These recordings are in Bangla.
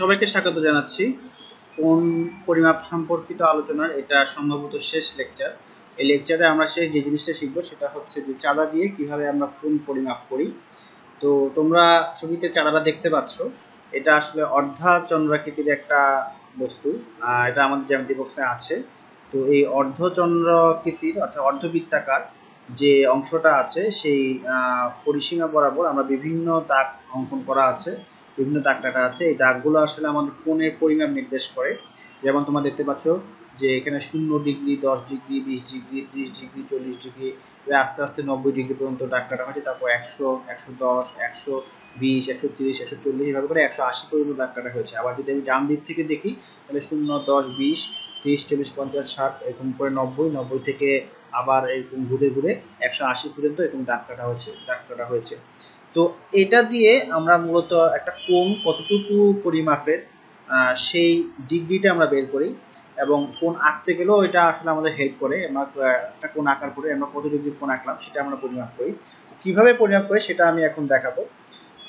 সবাইকে স্বাগত জানাচ্ছি। কোন পরিমাপ সম্পর্কিত আলোচনার এটা সম্ভবত শেষ লেকচার। এই লেকচারে আমরা শেষ যে জিনিসটা শিখব সেটা হচ্ছে যে চাঁদা দিয়ে কীভাবে আমরা কোন পরিমাপ করি। তো তোমরা ছবিতে চাঁদাটা দেখতে পাচ্ছ। এটা আসলে অর্ধা চন্দ্রাকৃতির একটা বস্তু। এটা আমাদের জ্যামিতি বক্সে আছে। তো এই অর্ধচন্দ্রাকৃতির অর্থাৎ অর্ধবৃত্তাকার যে অংশটা আছে, সেই পরিসীমা বরাবর আমরা বিভিন্ন দাগ অঙ্কন করা আছে। বিভিন্ন দাগ কাটা আছে। এই দাগগুলো আসলে আমাদের কোণের পরিমাপ নির্দেশ করে। যেমন তোমরা দেখতে পাচ্ছ যে এখানে শূন্য ডিগ্রি, দশ ডিগ্রি, বিশ ডিগ্রি, ত্রিশ ডিগ্রি, চল্লিশ ডিগ্রি আস্তে আস্তে নব্বই ডিগ্রি পর্যন্ত দাগ কাটা হয়েছে। তারপর একশো একশো দশ, একশো বিশ, একশো তিরিশ, একশো চল্লিশ এভাবে করে একশো আশি পর্যন্ত দাগ কাটা হয়েছে। আবার যদি আমি ডান দিক থেকে দেখি, তাহলে শূন্য, দশ, বিশ, তিরিশ, চল্লিশ, পঞ্চাশ, ষাট এরকম করে নব্বই নব্বই থেকে আবার এরকম ঘুরে ঘুরে একশো আশি পর্যন্ত এরকম দাগ কাটা হয়েছে, দাগ কাটা হয়েছে। তো এটা দিয়ে আমরা মূলত একটা কোন কতটুকু পরিমাপের সেই ডিগ্রিটা আমরা বের করি এবং কোন আঁকতে গেলেও এটা আসলে আমাদের হেল্প করে। আমরা একটা কোন আঁকার পরে আমরা কত ডিগ্রি কোন আঁকলাম সেটা আমরা পরিমাপ করি। কীভাবে পরিমাপ করি সেটা আমি এখন দেখাবো।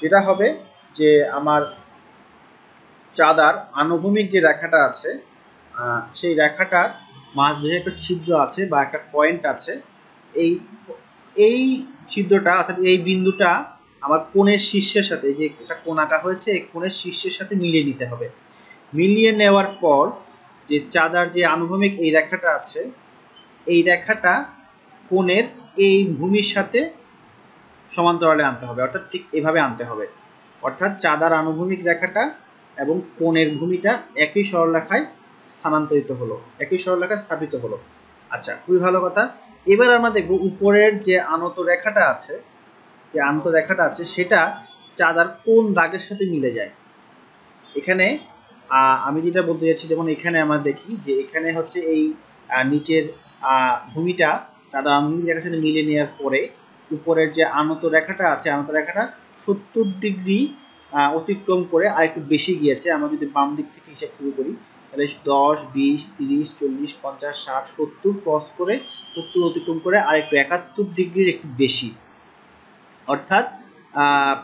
যেটা হবে যে আমার চাঁদার আনুভূমিক যে রেখাটা আছে সেই রেখাটার মাঝ ধরে একটা ছিদ্র আছে বা একটা পয়েন্ট আছে। এই এই ছিদ্রটা অর্থাৎ এই বিন্দুটা আমার কোণের শীর্ষের সাথে যে একটা কোণ আঁকা হয়েছে, এই কোণের শীর্ষের সাথে মিলিয়ে নিতে হবে। মিলিয়ে নেওয়ার পর যে চাঁদার যে আনুভূমিক এই রেখাটা আছে, এই রেখাটা কোণের এই ভূমির সাথে সমান্তরালে আনতে হবে, অর্থাৎ ঠিক এভাবে আনতে হবে। অর্থাৎ চাঁদার আনুভূমিক রেখাটা এবং কোণের ভূমিটা একই সরলরেখায় স্থানান্তরিত হলো, একই সরলরেখায় স্থাপিত হলো। আচ্ছা খুবই ভালো কথা। এবার আমরা দেখব উপরের যে আনত রেখাটা আছে যে আনত রেখাটা আছে, সেটা চাঁদার কোন দাগের সাথে মিলে যায়? এখানে আমি যেটা বলতে যাচ্ছি, যেমন এখানে আমরা দেখি যে এখানে হচ্ছে এই নিচের ভূমিটা চাঁদার আনুভূমিক রেখার সাথে মিলে নেওয়ার পরে উপরের যে আনত রেখাটা আছে, আনত রেখাটা সত্তর ডিগ্রি অতিক্রম করে আর একটু বেশি গিয়েছে। আমরা যদি বাম দিক থেকে হিসাব শুরু করি, তাহলে দশ, বিশ, তিরিশ, চল্লিশ, পঞ্চাশ, ষাট, সত্তর ক্রস করে সত্তর অতিক্রম করে আর একটু একাত্তর ডিগ্রির একটু বেশি। অর্থাৎ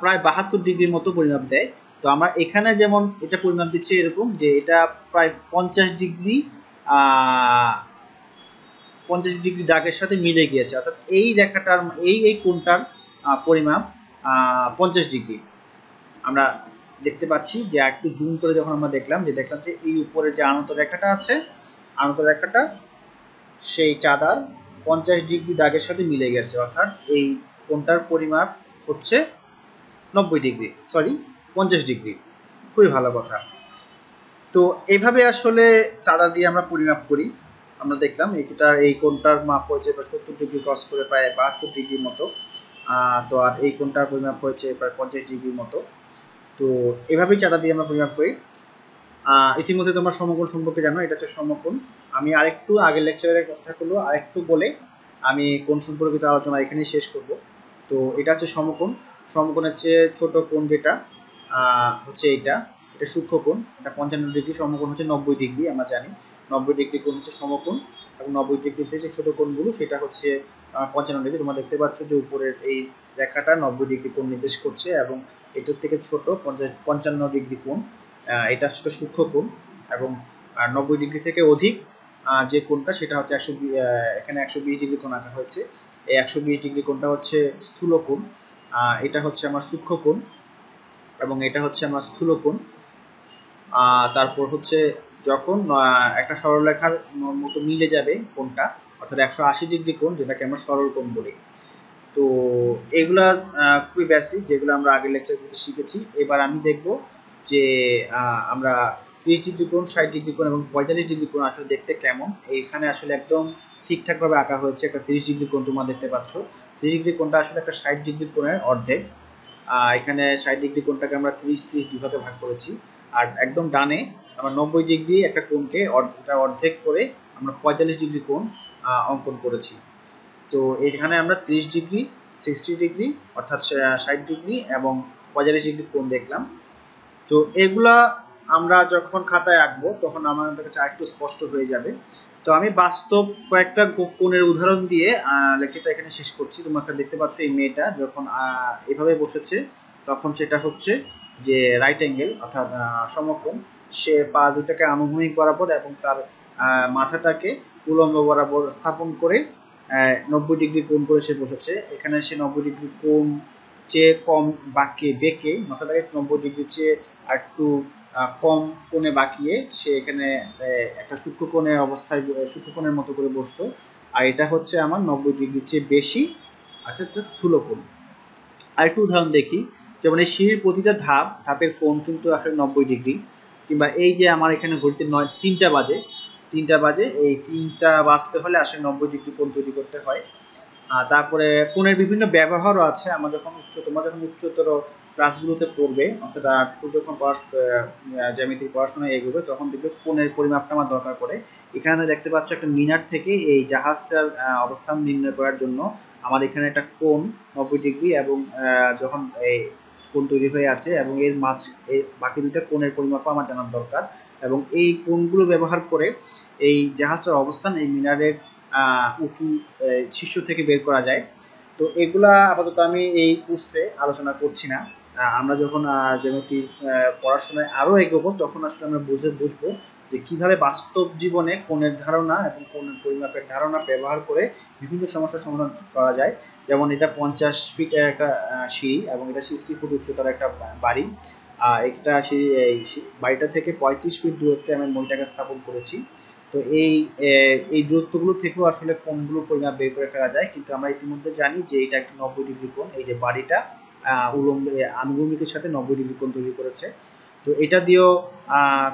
প্রায় বাহাত্তর ডিগ্রির মতো পরিমাপ দেয়। তো আমরা এখানে যেমন এটা পরিমাপ দিচ্ছে এরকম যে এটা প্রায় পঞ্চাশ ডিগ্রি পঞ্চাশ ডিগ্রি দাগের সাথে মিলে গিয়েছে। অর্থাৎ এই রেখাটার, এই এই কোণটার পরিমাপ পঞ্চাশ ডিগ্রি। আমরা দেখতে পাচ্ছি যে একটু জুম করে যখন আমরা দেখলাম, যে দেখলাম যে এই উপরে যে আনত রেখাটা আছে, আনত রেখাটা সেই চাঁদার পঞ্চাশ ডিগ্রি দাগের সাথে মিলে গেছে। অর্থাৎ এই কোণটার পরিমাপ হচ্ছে নব্বই ডিগ্রি সরি পঞ্চাশ ডিগ্রি। খুবই ভালো কথা। তো এইভাবে আসলে চাঁদা দিয়ে আমরা পরিমাপ করি। আমরা দেখলাম এইটা, এই কোনটার মাপ হয়েছে প্রায় সত্তর ডিগ্রি ক্রস করে প্রায় বাহাত্তর ডিগ্রির মতো। তো আর এই কোনটার পরিমাপ হয়েছে প্রায় পঞ্চাশ ডিগ্রির মতো। তো এভাবেই চাঁদা দিয়ে আমরা পরিমাপ করি। ইতিমধ্যে তোমরা সমকোণ সম্পর্কে জানো, এটা হচ্ছে সমকোণ। আমি আরেকটু আগের লেকচারের কথাগুলো আরেকটু বলে আমি কোন সম্পর্কিত আলোচনা এখানেই শেষ করব। তো এটা হচ্ছে সমকোণ। সমকোণের চেয়ে ছোট কোণ যেটা হচ্ছে এইটা, এটা সূক্ষ্ম কোণ, এটা পঞ্চান্ন ডিগ্রি, সমকোণ হচ্ছে নব্বই ডিগ্রি, আমরা জানি। নব্বই ডিগ্রি কোণ হচ্ছে সমকোণ, এবং নব্বই ডিগ্রিতে যে ছোট কোণগুলো, সেটা হচ্ছে পঞ্চান্ন ডিগ্রি। তোমরা দেখতে পাচ্ছ যে উপরের এই রেখাটা নব্বই ডিগ্রি কোণ নির্দেশ করছে, এবং এটার থেকে ছোট পঞ্চান্ন ডিগ্রি কোণ এটা হচ্ছে সূক্ষ্ম কোণ, এবং, আর নব্বই ডিগ্রি থেকে অধিক যে কোণটা, সেটা হচ্ছে একশো এখানে একশো বিশ ডিগ্রি কোণ আঁকা হয়েছে। এই একশো বিশ ডিগ্রি কোণটা হচ্ছে স্থূল কোণ এটা হচ্ছে আমার সূক্ষ্ম কোণ, এবং এটা হচ্ছে আমার স্থূল কোণ। তারপর হচ্ছে যখন একটা সরলরেখার মতো মিলে যাবে কোণটা, অর্থাৎ একশো আশি ডিগ্রি কোণ, যেটাকে আমরা সরল কোণ বলি। তো এগুলা খুবই বেসিক যেগুলো আমরা আগের লেকচারগুলোতে শিখেছি। এবার আমি দেখব যে আমরা ত্রিশ ডিগ্রি কোণ, ষাট ডিগ্রি কোণ এবং পঁয়তাল্লিশ ডিগ্রি কোণ আসলে দেখতে কেমন। এইখানে আসলে একদম ঠিকঠাকভাবে আঁকা হয়েছে, একটা তিরিশ ডিগ্রি কোণ তোমরা দেখতে পাচ্ছ। ত্রিশ ডিগ্রি কোণটা আসলে একটা ষাট ডিগ্রি কোণের অর্ধেক। এখানে ষাট ডিগ্রি কোণটাকে আমরা ত্রিশ ত্রিশ দুভাগে ভাগ করেছি। আর একদম ডানে আমরা নব্বই ডিগ্রি একটা কোণকে অর্ধেক করে আমরা পঁয়তাল্লিশ ডিগ্রি কোণ অঙ্কন করেছি। তো এখানে আমরা ত্রিশ ডিগ্রি, সিক্সটি ডিগ্রি অর্থাৎ ষাট ডিগ্রি এবং পঁয়তাল্লিশ ডিগ্রি কোণ দেখলাম। তো এগুলা আমরা যখন খাতায় আঁকবো তখন আমাদের কাছে আরেকটু স্পষ্ট হয়ে যাবে। তো আমি বাস্তব কয়েকটা কোণের উদাহরণ দিয়ে লেকচারটা এখানে শেষ করছি। তোমরা দেখতে পাচ্ছ এই মেয়েটা যখন এভাবে বসেছে, তখন সেটা হচ্ছে যে রাইট অ্যাঙ্গেল অর্থাৎ সমকোণ, সে পা দুটাকে আনুভূমিক বরাবর এবং তার মাথাটাকে উলম্ব বরাবর স্থাপন করে নব্বই ডিগ্রি কোণ করে সে বসেছে। এখানে সে নব্বই ডিগ্রি কোণ চেয়ে কম বাঁকিয়ে বেঁকে, মাথাটাকে নব্বই ডিগ্রি চেয়ে একটু কম কোণে বাঁকিয়ে সে এখানে একটা সূক্ষ্ম কোণের অবস্থায় সূক্ষ্ম কোণের মতো করে বসতো। আর এটা হচ্ছে আমার নব্বই ডিগ্রির চেয়ে বেশি আচ্ছা কোণ। আরেকটু উদাহরণ দেখি, যেমন এই সিঁড়ির প্রতিটা ধাপ, ধাপের কোণ কিন্তু আসলে নব্বই ডিগ্রি, কিংবা এই যে আমার এখানে ঘড়িতে নয়, তিনটা বাজে তিনটা বাজে, এই তিনটা বাজতে হলে আসলে নব্বই ডিগ্রি কোণ তৈরি করতে হয়। তারপরে কোণের বিভিন্ন ব্যবহারও আছে, আমরা যখন উচ্চ তোমরা যখন উচ্চতর ক্লাসগুলোতে পড়বে, অর্থাৎ টু যখন জ্যামিতিক পড়াশোনায় এগোবে, তখন দেখবে কোণের পরিমাপটা আমার দরকার পড়ে। এখানে দেখতে পাচ্ছ একটা মিনার থেকে এই জাহাজটার অবস্থান নির্ণয় করার জন্য আমার এখানে একটা কোণ নব্বই ডিগ্রি এবং যখন এই কোণ তৈরি হয়ে আছে এবং এর মাছ বাকি দুটা কোণের পরিমাপও আমার জানার দরকার এবং এই কোণগুলো ব্যবহার করে এই জাহাজটার অবস্থান এই মিনারের উঁচু শীর্ষ থেকে বের করা যায়। তো এগুলা আপাতত আমি এই কোর্সে আলোচনা করছি না। আমরা যখন জ্যামিতি পড়াশোনায় আরও এগোবো, তখন আসলে আমরা বুঝে, বুঝব যে কীভাবে বাস্তব জীবনে কোণের ধারণা এবং কোণের পরিমাপের ধারণা ব্যবহার করে বিভিন্ন সমস্যার সমাধান করা যায়। যেমন এটা পঞ্চাশ ফিটের একটা সিঁড়ি এবং এটা সিক্সটি ফুট উচ্চতার একটা বাড়ি। আর একটা সেই বাড়িটা থেকে পঁয়ত্রিশ ফিট দূরত্বে আমি মইটাকে স্থাপন করেছি। তো এই এই দূরত্বগুলো থেকেও আসলে কোণগুলো পরিমাপ বের করে ফেলা যায়। কিন্তু আমরা ইতিমধ্যে জানি যে এটা একটা নব্বই ডিগ্রি কোণ। এই যে বাড়িটা উলম্ব আনুভূমিকের সাথে নব্বই ডিগ্রি কোণ তৈরি করেছে। তো এটা দিয়েও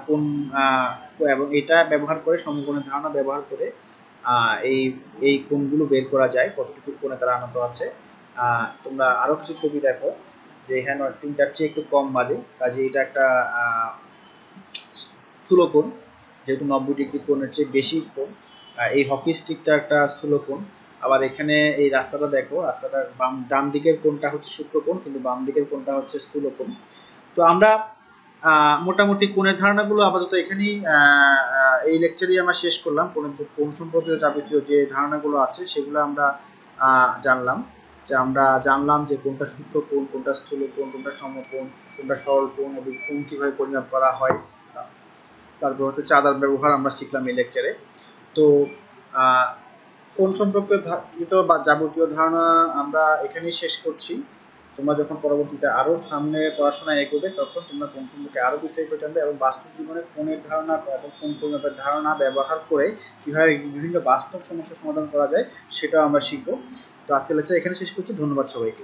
কোন এবং এটা ব্যবহার করে সমকোণের ধারণা ব্যবহার করে এই এই কোণগুলো বের করা যায়, কতটুকু কোণে তারা আনত আছে। তোমরা আরও কিছু ছবি দেখো, যে এখানে তিনটার চেয়ে একটু কম বাজে, কাজে এটা একটা স্থূল কোণ, যেহেতু নব্বই ডিগ্রি কোণের চেয়ে বেশি কোণ এই হকি স্টিকটা একটা স্থূল কোণ আবার এখানে এই রাস্তাটা দেখো, রাস্তাটার বাম, ডান দিকের কোনটা হচ্ছে সূক্ষ্ম কোণ কিন্তু বাম দিকের কোনটা হচ্ছে স্থূল কোণ তো আমরা মোটামুটি কোণের ধারণাগুলো আপাতত এখানেই এই লেকচারই আমরা শেষ করলাম। কোন কোন সম্পর্কিত যাবতীয় যে ধারণাগুলো আছে, সেগুলো আমরা জানলাম। যে আমরা জানলাম যে কোনটা সূক্ষ্ম কোণ কোনটা স্থূল কোণ কোনটা সমকোণ কোনটা সরল কোণ এবং কোণ কীভাবে পরিমাপ করা হয় তারপর হচ্ছে চাঁদার ব্যবহার আমরা শিখলাম এই লেকচারে তো কোন সম্পর্কে বা যাবতীয় ধারণা আমরা এখানেই শেষ করছি। তোমরা যখন পরবর্তীতে আরও সামনে পড়াশোনা এগোবে, তখন তোমরা কোন সম্পর্কে আরও বিষয় জানবে এবং বাস্তব জীবনে কোনের ধারণা এবং কোন পরিমাপের ধারণা ব্যবহার করে কীভাবে বিভিন্ন বাস্তব সমস্যার সমাধান করা যায়, সেটাও আমরা শিখব। তো আজকের লেকচার এখানে শেষ করছি। ধন্যবাদ সবাইকে।